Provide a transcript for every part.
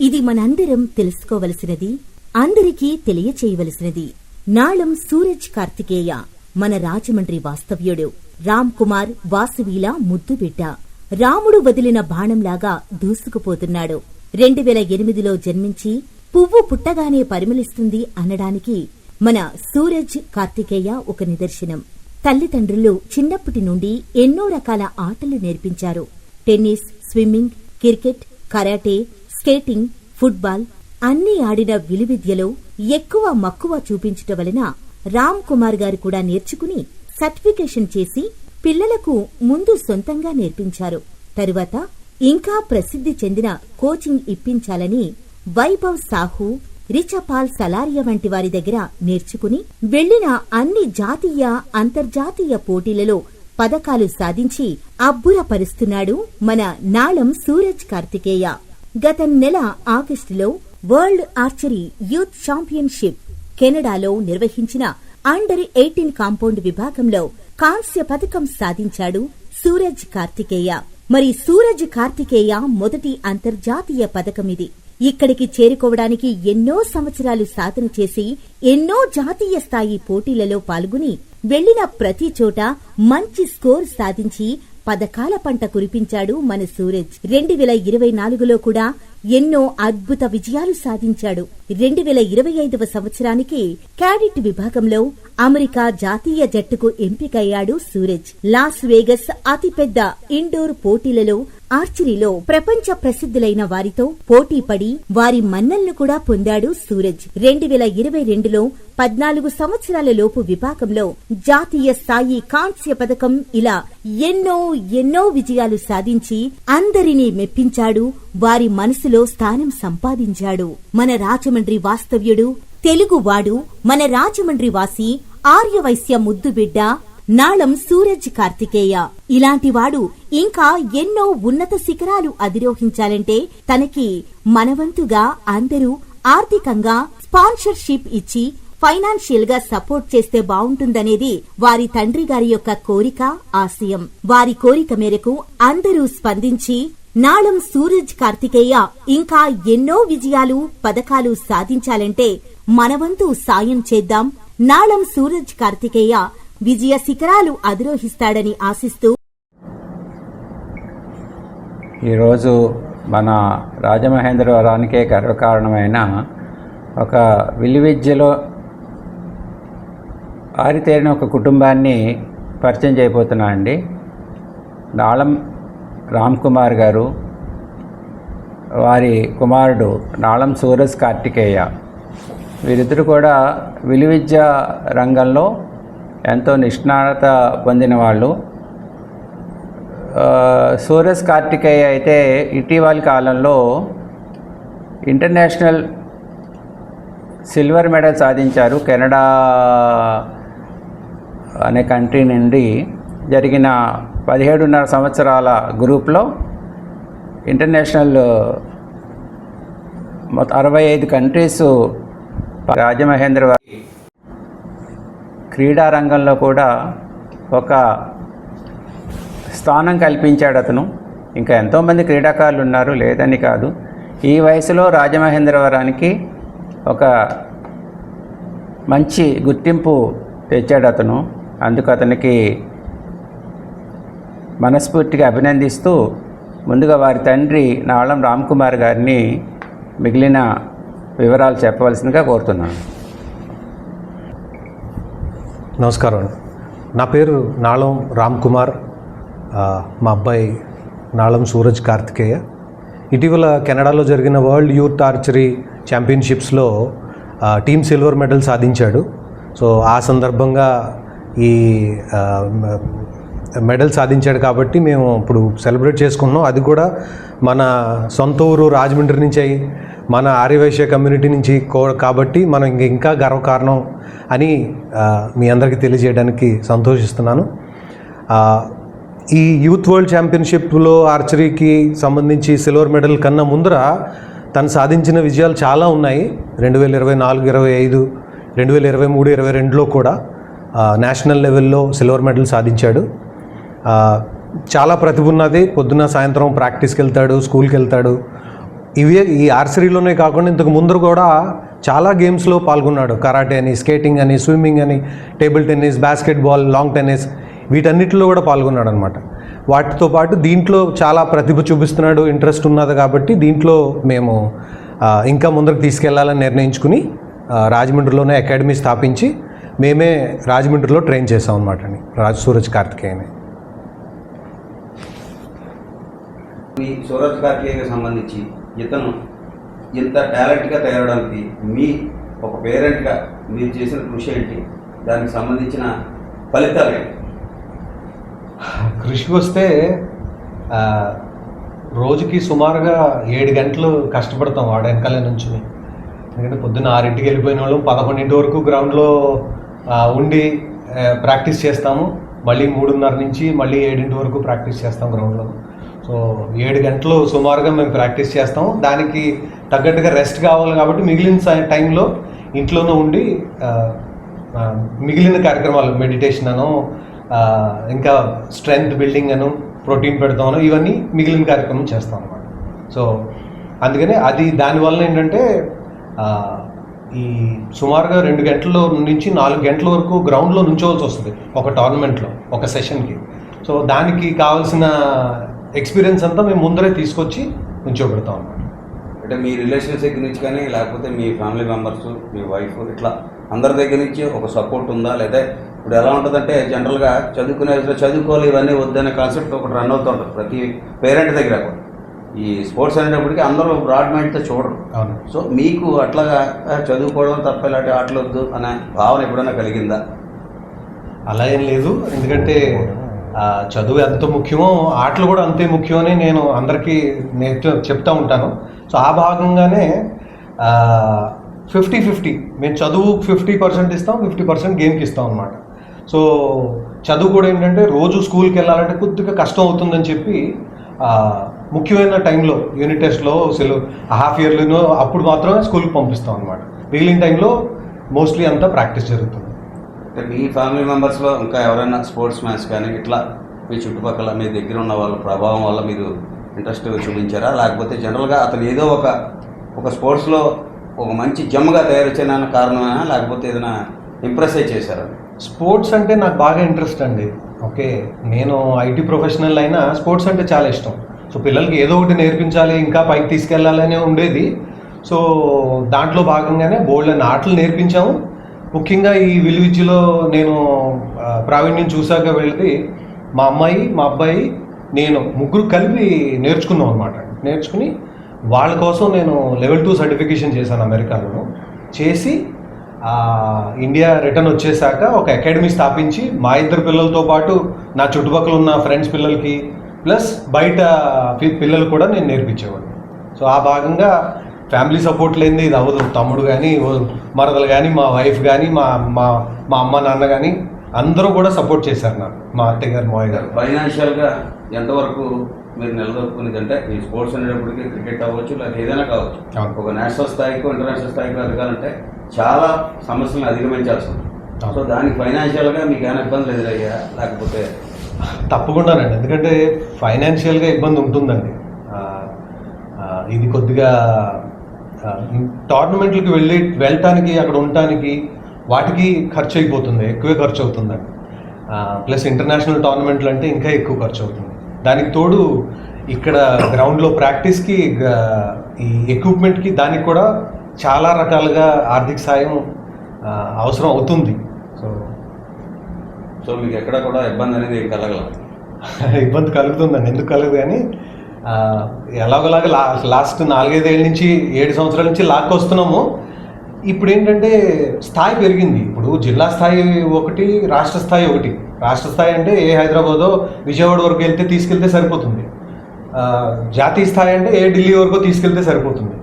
ఇది మనందరం తెలుసుకోవలసినది అందరికీ తెలియచేయవలసినది. నాళం సూరజ్ కార్తికేయ మన రాజమండ్రి వాస్తవ్యుడు. రామ్ కుమార్ వాసవీల ముద్దుబిడ్డ. రాముడు వదిలిన బాణంలాగా దూసుకుపోతున్నాడు. రెండు వేల ఎనిమిదిలో జన్మించి పువ్వు పుట్టగానే పరిమళిస్తుంది అనడానికి మన సూరజ్ కార్తికేయ ఒక నిదర్శనం. తల్లిదండ్రులు చిన్నప్పటి నుండి ఎన్నో రకాల ఆటలు నేర్పించారు. Tennis swimming cricket karate skating football అన్ని ఆడిన విలువిద్యలో ఎక్కువ మక్కువ చూపించటం వలన రామ్ కుమార్ గారు కూడా నేర్చుకుని సర్టిఫికేషన్ చేసి పిల్లలకు ముందు సొంతంగా నేర్పించారు. తరువాత ఇంకా ప్రసిద్ధి చెందిన కోచింగ్ ఇప్పించాలని వైభవ్ సాహు రిచపాల్ సలారియా వంటి వారి దగ్గర నేర్చుకుని వెళ్ళిన అన్ని జాతీయ అంతర్జాతీయ పోటీలలో పథకాలు సాధించి అబ్బురపరుస్తున్నాడు మన నాళం సూరజ్ కార్తికేయ. గత నెల ఆగస్టులో వరల్డ్ ఆర్చరీ యూత్ ఛాంపియన్షిప్ కెనడాలో నిర్వహించిన అండర్ ఎయిటీన్ కాంపౌండ్ విభాగంలో కాంస్య పథకం సాధించాడు సూరజ్ కార్తికేయ. మరి సూరజ్ కార్తికేయ మొదటి అంతర్జాతీయ పథకం ఇది. ఇక్కడికి చేరుకోవడానికి ఎన్నో సంవత్సరాలు సాధన చేసి ఎన్నో జాతీయ స్థాయి పోటీలలో పాల్గొని వెళ్ళిన ప్రతి చోట మంచి స్కోర్ సాధించి పదకాల పంట కురిపించాడు మన సూరజ్. రెండు వేల ఇరవై నాలుగులో కూడా ఎన్నో అద్భుత విజయాలు సాధించాడు. రెండు వేల ఇరవై ఐదవ సంవత్సరానికి క్యాడెట్ విభాగంలో అమెరికా జాతీయ జట్టుకు ఎంపికయ్యాడు సూరజ్. లాస్ వేగస్ అతిపెద్ద ఇండోర్ పోటీలలో ఆర్చరీలో ప్రపంచ ప్రసిద్ధులైన వారితో పోటీ పడి వారి మన్నల్ని కూడా పొందాడు సూరజ్. రెండు వేల ఇరవై రెండులో పద్నాలుగు సంవత్సరాల లోపు విభాగంలో జాతీయ స్థాయి కాంస్య పథకం ఇలా ఎన్నో ఎన్నో విజయాలు సాధించి అందరినీ మెప్పించాడు వారి మనసులో స్థానం సంపాదించాడు. మన రాజమండ్రి వాస్తవ్యుడు తెలుగువాడు మన రాజమండ్రి వాసి ఆర్యవైశ్య ముద్దుబిడ్డ నాళం సూరజ్ కార్తికేయ. ఇలాంటివాడు ఇంకా ఎన్నో ఉన్నత శిఖరాలు అధిరోహించాలంటే తనకి మనవంతుగా అందరూ ఆర్థికంగా స్పాన్సర్షిప్ ఇచ్చి ఫైనాన్షియల్గా సపోర్ట్ చేస్తే బావుంటుందనేది వారి తండ్రి గారి యొక్క కోరిక ఆశయం. వారి కోరిక మేరకు అందరూ స్పందించి నాళం సూరజ్ కార్తికేయ ఇంకా ఎన్నో విజయాలు పథకాలు సాధించాలంటే మనవంతు సాయం చేద్దాం. నాళం సూరజ్ కార్తికేయ విజయ శిఖరాలు అధిరోహిస్తాడని ఆశిస్తూ ఈరోజు మన రాజమహేంద్రవరానికే గర్వకారణమైన ఒక విలువిద్యలో ఆరితేరిన ఒక కుటుంబాన్ని పరిచయం చేయబోతున్నా అండి. నాళం రామ్ కుమార్ గారు వారి కుమారుడు నాళం సూరజ్ కార్తికేయ. వీరిద్దరు కూడా విలువిద్య రంగంలో ఎంతో నిష్ణాత పొందిన వాళ్ళు. సూరజ్ కార్తికేయ అయితే ఇటీవలి కాలంలో ఇంటర్నేషనల్ సిల్వర్ మెడల్ సాధించారు. కెనడా అనే కంట్రీ నుండి జరిగిన పదిహేడున్నర సంవత్సరాల గ్రూప్లో ఇంటర్నేషనల్ అరవై ఐదు కంట్రీస్ రాజమహేంద్ర క్రీడా రంగంలో కూడా ఒక స్థానం కల్పించాడు అతను. ఇంకా ఎంతోమంది క్రీడాకారులు ఉన్నారు లేదని కాదు. ఈ వయసులో రాజమహేంద్రవరానికి ఒక మంచి గుర్తింపు తెచ్చాడు అతను. అందుకు అతనికి మనస్ఫూర్తిగా అభినందిస్తూ ముందుగా వారి తండ్రి నాళం రామ్ కుమార్ గారిని మిగిలిన వివరాలు చెప్పవలసిందిగా కోరుతున్నాను. నమస్కారం నా పేరు నాళం రామ్ కుమార్ మా అబ్బాయి నాళం సూరజ్ కార్తికేయ. ఇటీవల కెనడాలో జరిగిన వరల్డ్ యూత్ ఆర్చరీ ఛాంపియన్షిప్స్లో టీమ్ సిల్వర్ మెడల్ సాధించాడు. సో ఆ సందర్భంగా ఈ మెడల్ సాధించాడు కాబట్టి మేము ఇప్పుడు సెలబ్రేట్ చేసుకుంటున్నాం. అది కూడా మన సొంత ఊరు రాజమండ్రి నుంచి అయి మన ఆర్యవైశ్య కమ్యూనిటీ నుంచి కో- కాబట్టి మనం ఇంక ఇంకా గర్వకారణం అని మీ అందరికీ తెలియజేయడానికి సంతోషిస్తున్నాను. ఈ యూత్ వరల్డ్ ఛాంపియన్షిప్లో ఆర్చరీకి సంబంధించి సిల్వర్ మెడల్ కన్నా ముందర తను సాధించిన విజయాలు చాలా ఉన్నాయి. రెండు వేల ఇరవై నాలుగు ఇరవై ఐదు రెండు వేల ఇరవై మూడు ఇరవై రెండులో కూడా నేషనల్ లెవెల్లో సిల్వర్ మెడల్ సాధించాడు. చాలా ప్రతిభ ఉన్నది. పొద్దున్న సాయంత్రం ప్రాక్టీస్కి వెళ్తాడు స్కూల్కి వెళ్తాడు ఇవే ఈ ఆర్చరీలోనే కాకుండా ఇంతకు ముందు కూడా చాలా గేమ్స్లో పాల్గొన్నాడు. కరాటే అని స్కేటింగ్ అని స్విమ్మింగ్ అని table tennis basketball lawn tennis వీటన్నిటిలో కూడా పాల్గొన్నాడు అనమాట వాటితో పాటు దీంట్లో చాలా ప్రతిభ చూపిస్తున్నాడు ఇంట్రెస్ట్ ఉన్నది కాబట్టి దీంట్లో మేము ఇంకా ముందరకు తీసుకెళ్ళాలని నిర్ణయించుకుని రాజమండ్రిలోనే అకాడమీ స్థాపించి మేమే రాజమండ్రిలో ట్రైన్ చేసాం అనమాట అండి. రాజ్ సూరజ్ కార్తికేయని. మీ సూరజ్ కార్తికేయకి సంబంధించి ఇతను ఇంత టాలెంట్గా తయారవడానికి మీ ఒక పేరెంట్గా మీరు చేసిన కృషి ఏంటి? దానికి సంబంధించిన ఫలితాలు ఏంటి? కృషికి వస్తే రోజుకి సుమారుగా ఏడు గంటలు కష్టపడతాం వాడెనకాల నుంచుని. ఎందుకంటే పొద్దున్న ఆరింటికి వెళ్ళిపోయిన వాళ్ళు పదకొండింటి వరకు గ్రౌండ్లో ఉండి ప్రాక్టీస్ చేస్తాము. మళ్ళీ మూడున్నర నుంచి మళ్ళీ ఏడింటి వరకు ప్రాక్టీస్ చేస్తాం గ్రౌండ్లో. సో ఏడు గంటలు సుమారుగా మేము ప్రాక్టీస్ చేస్తాం దానికి తగ్గట్టుగా రెస్ట్ కావాలి కాబట్టి మిగిలిన టైంలో ఇంట్లోనే ఉండి మిగిలిన కార్యక్రమాలు మెడిటేషన్ అను ఇంకా స్ట్రెంగ్త్ బిల్డింగ్ అను ప్రోటీన్ పెడతామను ఇవన్నీ మిగిలిన కార్యక్రమం చేస్తాం అనమాట సో అందుకని అది దానివల్ల ఏంటంటే ఈ సుమారుగా రెండు గంటల నుంచి నాలుగు గంటల వరకు గ్రౌండ్లో నుంచోవాల్సి వస్తుంది ఒక టోర్నమెంట్లో ఒక సెషన్కి. సో దానికి కావాల్సిన ఎక్స్పీరియన్స్ అంతా మేము ముందరే తీసుకొచ్చి నుంచోబెడతాం అనమాట అంటే మీ రిలేషన్స్ దగ్గర నుంచి కానీ లేకపోతే మీ ఫ్యామిలీ మెంబర్స్ మీ వైఫ్ ఇట్లా అందరి దగ్గర నుంచి ఒక సపోర్ట్ ఉందా? లేదా ఇప్పుడు ఎలా ఉంటుందంటే జనరల్గా చదువుకునే చదువుకోవాలి ఇవన్నీ వద్దనే కాన్సెప్ట్ ఒకటి రన్ అవుతూ ఉంటుంది ప్రతి పేరెంట్ దగ్గర కూడా. ఈ స్పోర్ట్స్ అనేటప్పటికి అందరూ బ్రాడ్ మైండ్తో చూడరు. అవును. సో మీకు అట్లాగా చదువుకోవడం తప్ప ఇలాంటి ఆటలు వద్దు అనే భావన ఎప్పుడైనా కలిగిందా? అలా ఏం లేదు. ఎందుకంటే చదువు ఎంత ముఖ్యమో ఆటలు కూడా అంతే ముఖ్యమని నేను అందరికీ నేర్చు చెప్తా ఉంటాను. సో ఆ భాగంగానే ఫిఫ్టీ ఫిఫ్టీ. మేము చదువు ఫిఫ్టీ పర్సెంట్ ఇస్తాం ఫిఫ్టీ పర్సెంట్ గేమ్కి ఇస్తాం అనమాట సో చదువు కూడా ఏంటంటే రోజు స్కూల్కి వెళ్ళాలంటే కొద్దిగా కష్టం అవుతుందని చెప్పి ముఖ్యమైన టైంలో యూనిట్ టెస్ట్లో అసలు హాఫ్ ఇయర్లోనో అప్పుడు మాత్రమే స్కూల్కి పంపిస్తాం అనమాట మిగిలిన టైంలో మోస్ట్లీ అంతా ప్రాక్టీస్ జరుగుతుంది. మీ ఫ్యామిలీ మెంబర్స్లో ఇంకా ఎవరైనా స్పోర్ట్స్ మ్యాచ్ కానీ ఇట్లా మీ చుట్టుపక్కల మీ దగ్గర ఉన్న వాళ్ళ ప్రభావం వల్ల మీరు ఇంట్రెస్ట్ చూపించారా? లేకపోతే జనరల్గా అతను ఏదో ఒక ఒక స్పోర్ట్స్లో ఒక మంచి జమ్గా తయారు చేయడానికి కారణమేనా? లేకపోతే ఏదైనా ఇంప్రెస్ అయి చేశారా? స్పోర్ట్స్ అంటే నాకు బాగా ఇంట్రెస్ట్ అండి. ఓకే నేను ఐటీ ప్రొఫెషనల్ అయినా స్పోర్ట్స్ అంటే చాలా ఇష్టం. సో పిల్లలకి ఏదో ఒకటి నేర్పించాలి ఇంకా పైకి తీసుకెళ్ళాలని ఉండేది. సో దాంట్లో భాగంగానే బోల్డ్ అని ఆటలు నేర్పించాము. ముఖ్యంగా ఈ విలువిద్యలో నేను ప్రావీణ్యం చూశాక వెళ్ళి మా అమ్మాయి మా అబ్బాయి నేను ముగ్గురు కలిపి నేర్చుకున్నాం అనమాట నేర్చుకుని వాళ్ళ కోసం నేను లెవెల్ టూ సర్టిఫికేషన్ చేశాను అమెరికాలో చేసి ఇండియా రిటర్న్ వచ్చేసాక ఒక అకాడమీ స్థాపించి మా ఇద్దరు పిల్లలతో పాటు నా చుట్టుపక్కల ఉన్న ఫ్రెండ్స్ పిల్లలకి ప్లస్ బయట పిల్లలు కూడా నేను నేర్పించేవాడిని. సో ఆ భాగంగా ఫ్యామిలీ సపోర్ట్ లేనిది ఇది అవ్వదు. తమ్ముడు కానీ మరదలు కానీ మా వైఫ్ కానీ మా మా మా అమ్మ నాన్న కానీ అందరూ కూడా సపోర్ట్ చేశారు నాకు మా అత్తయ్య గారు మావయ్య గారు. ఫైనాన్షియల్గా ఎంతవరకు మీరు నిలదొక్కునేది అంటే ఈ స్పోర్ట్స్ అనేటప్పటికి క్రికెట్ అవ్వచ్చు లేకపోతే ఏదైనా కావచ్చు. ఒక నేషనల్ స్థాయికో ఇంటర్నేషనల్ స్థాయికో ఎదగాలంటే చాలా సమస్యలను అధిగమించాల్సి ఉంది. సో దానికి ఫైనాన్షియల్గా మీకు ఏమైనా ఇబ్బందులు ఎదురయ్యా? లేకపోతే తప్పకుండానండి. ఎందుకంటే ఫైనాన్షియల్గా ఇబ్బంది ఉంటుందండి. ఇది కొద్దిగా టోర్నమెంట్లకు వెళ్ళి వెళ్ళటానికి అక్కడ ఉండటానికి వాటికి ఖర్చు అయిపోతుంది ఎక్కువే ఖర్చు అవుతుందండి ప్లస్ ఇంటర్నేషనల్ టోర్నమెంట్లు అంటే ఇంకా ఎక్కువ ఖర్చు అవుతుంది దానికి తోడు ఇక్కడ గ్రౌండ్లో ప్రాక్టీస్కి ఈ ఎక్విప్మెంట్కి దానికి కూడా చాలా రకాలుగా ఆర్థిక సాయం అవసరం అవుతుంది. సో సో మీకు ఎక్కడ కూడా ఇబ్బంది అనేది ఏం కలగలదు ఇబ్బంది కలుగుతుందండి. ఎందుకు కలగదు కానీ ఎలాగోలాగా లా లాస్ట్ నాలుగైదేళ్ళ నుంచి ఏడు సంవత్సరాల నుంచి లాక్ వస్తున్నాము. ఇప్పుడు ఏంటంటే స్థాయి పెరిగింది. ఇప్పుడు జిల్లా స్థాయి ఒకటి రాష్ట్ర స్థాయి ఒకటి. రాష్ట్ర స్థాయి అంటే ఏ హైదరాబాదో విజయవాడ వరకు వెళ్తే తీసుకెళ్తే సరిపోతుంది. జాతీయ స్థాయి అంటే ఏ ఢిల్లీ వరకు తీసుకెళ్తే సరిపోతుంది.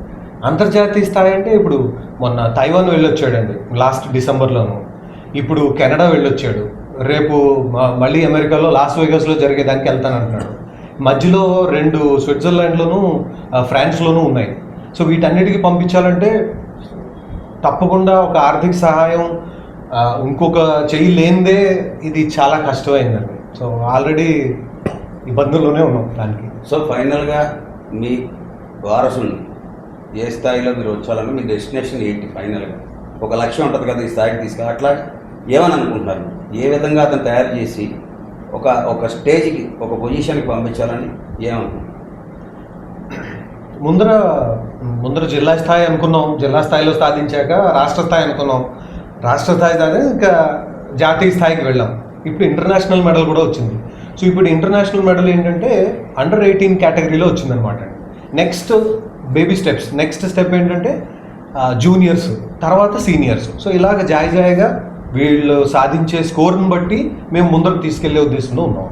అంతర్జాతీయ స్థాయి అంటే ఇప్పుడు మొన్న తైవాన్ వెళ్ళొచ్చాడండి లాస్ట్ డిసెంబర్లోను. ఇప్పుడు కెనడా వెళ్ళొచ్చాడు. రేపు మళ్ళీ అమెరికాలో లాస్ వేగస్లో జరిగేదానికి వెళ్తానంటున్నాడు. మధ్యలో రెండు స్విట్జర్లాండ్లోను ఫ్రాన్స్లోనూ ఉన్నాయి. సో వీటన్నిటికీ పంపించాలంటే తప్పకుండా ఒక ఆర్థిక సహాయం ఇంకొక చెయ్యి లేనిదే ఇది చాలా కష్టమైందండి. సో ఆల్రెడీ ఇబ్బందుల్లోనే ఉన్నాం దానికి. సో ఫైనల్గా మీ వారసుని ఏ స్థాయిలో మీరు వచ్చాలని మీ డెస్టినేషన్ ఏంటి ఫైనల్గా? ఒక లక్ష్యం ఉంటుంది కదా ఈ స్థాయికి తీసుకుని అట్లా ఏమని అనుకుంటున్నారు ఏ విధంగా అతను తయారు చేసి ఒక ఒక స్టేజ్కి ఒక పొజిషన్కి పంపించాలని ఏమనుకుంటున్నారు? ముందర ముందర జిల్లా స్థాయి అనుకున్నాం జిల్లా స్థాయిలో సాధించాక రాష్ట్ర స్థాయి అనుకున్నాం. రాష్ట్ర స్థాయి దాని ఇంకా జాతీయ స్థాయికి వెళ్ళాం. ఇప్పుడు ఇంటర్నేషనల్ మెడల్ కూడా వచ్చింది. సో ఇప్పుడు ఇంటర్నేషనల్ మెడల్ ఏంటంటే అండర్ ఎయిటీన్ కేటగిరీలో వచ్చిందనమాట next baby steps next step ఏంటంటే జూనియర్స్ తర్వాత సీనియర్స్ సో ఇలాగ జాయి జాయిగా వీళ్ళు సాధించే స్కోర్ని బట్టి మేము ముందరకు తీసుకెళ్ళే ఉద్దేశంలో ఉన్నాం.